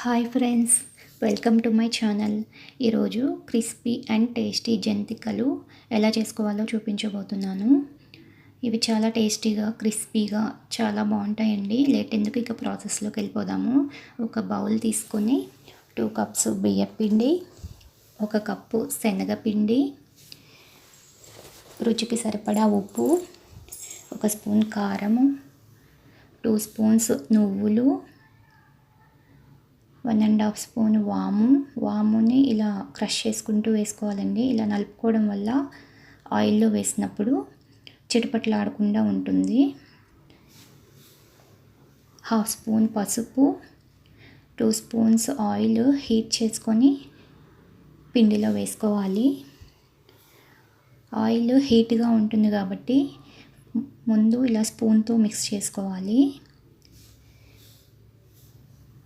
Hi friends welcome to my channel ఈరోజు crispy and tasty జంతికలు ఎలా చేసుకోవాలో చూపించబోతున్నాను. ఇవి చాలా టేస్టీగా క్రిస్పీగా చాలా బాగుంటాయండి. లేట్ ఎందుకు ఇక ప్రాసెస్లోకి వెళ్ళిపోదాము. ఒక బౌల్ తీసుకొని టూ కప్స్ బియ్యపిండి ఒక కప్పు శనగపిండి రుచికి సరిపడా ఉప్పు ఒక స్పూన్ కారము టూ స్పూన్స్ నువ్వులు వన్ అండ్ హాఫ్ స్పూన్ వాము. వాముని ఇలా క్రష్ చేసుకుంటూ వేసుకోవాలండి. ఇలా నలుపుకోవడం వల్ల ఆయిల్లో వేసినప్పుడు చిటపట్లాడకుండా ఉంటుంది. హాఫ్ స్పూన్ పసుపు టూ స్పూన్స్ ఆయిల్ హీట్ చేసుకొని పిండిలో వేసుకోవాలి. ఆయిల్ హీట్గా ఉంటుంది కాబట్టి ముందు ఇలా స్పూన్తో మిక్స్ చేసుకోవాలి.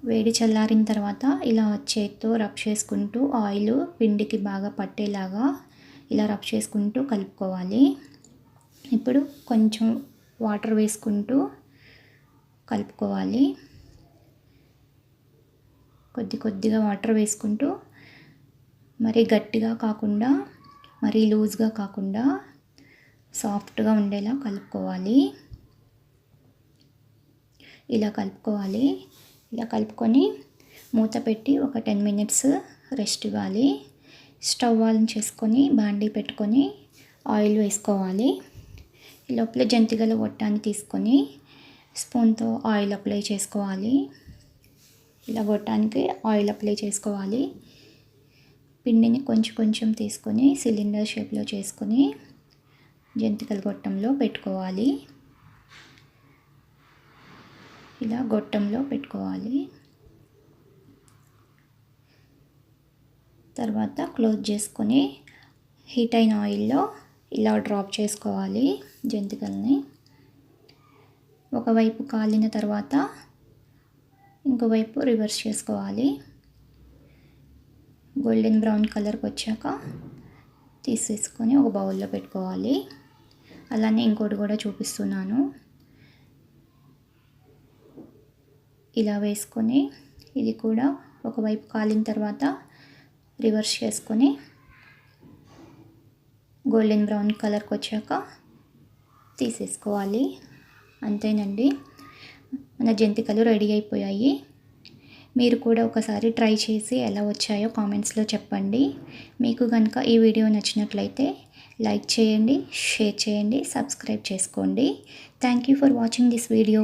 వేడి చల్లారిన తర్వాత ఇలా చేత్తో రబ్ చేసుకుంటూ ఆయిల్ పిండికి బాగా పట్టేలాగా ఇలా రబ్ చేసుకుంటూ కలుపుకోవాలి. ఇప్పుడు కొంచెం వాటర్ వేసుకుంటూ కలుపుకోవాలి. కొద్ది కొద్దిగా వాటర్ వేసుకుంటూ మరీ గట్టిగా కాకుండా మరీ లూజ్గా కాకుండా సాఫ్ట్గా ఉండేలా కలుపుకోవాలి. ఇలా కలుపుకోవాలి. ఇలా కలుపుకొని మూత పెట్టి ఒక టెన్ మినిట్స్ రెస్ట్ ఇవ్వాలి. స్టవ్ ఆన్ చేసుకొని బాండీ పెట్టుకొని ఆయిల్ వేసుకోవాలి. లోపల జంతికల గొట్టాన్ని తీసుకొని స్పూన్తో ఆయిల్ అప్లై చేసుకోవాలి. ఇలా గొట్టానికి ఆయిల్ అప్లై చేసుకోవాలి. పిండిని కొంచెం కొంచెం తీసుకొని సిలిండర్ షేప్లో చేసుకొని జంతికల గొట్టంలో పెట్టుకోవాలి. ఇలా గొట్టంలో పెట్టుకోవాలి. తర్వాత క్లోజ్ చేసుకొని హీట్ అయిన ఆయిల్లో ఇలా డ్రాప్ చేసుకోవాలి జంతికల్ని. ఒకవైపు కాలిన తర్వాత ఇంకోవైపు రివర్స్ చేసుకోవాలి. గోల్డెన్ బ్రౌన్ కలర్కి వచ్చాక తీసేసుకొని ఒక బౌల్లో పెట్టుకోవాలి. అలానే ఇంకోటి కూడా చూపిస్తున్నాను. ఇలా వేసుకొని ఇది కూడా ఒకవైపు కాలిన తర్వాత రివర్స్ చేసుకొని గోల్డెన్ బ్రౌన్ కలర్కి వచ్చాక తీసేసుకోవాలి. అంతేనండి. మన జంతికలు రెడీ అయిపోయాయి. మీరు కూడా ఒకసారి ట్రై చేసి ఎలా వచ్చాయో కామెంట్స్లో చెప్పండి. మీకు కనుక ఈ వీడియో నచ్చినట్లయితే లైక్ చేయండి షేర్ చేయండి సబ్స్క్రైబ్ చేసుకోండి. Thank you for watching this video.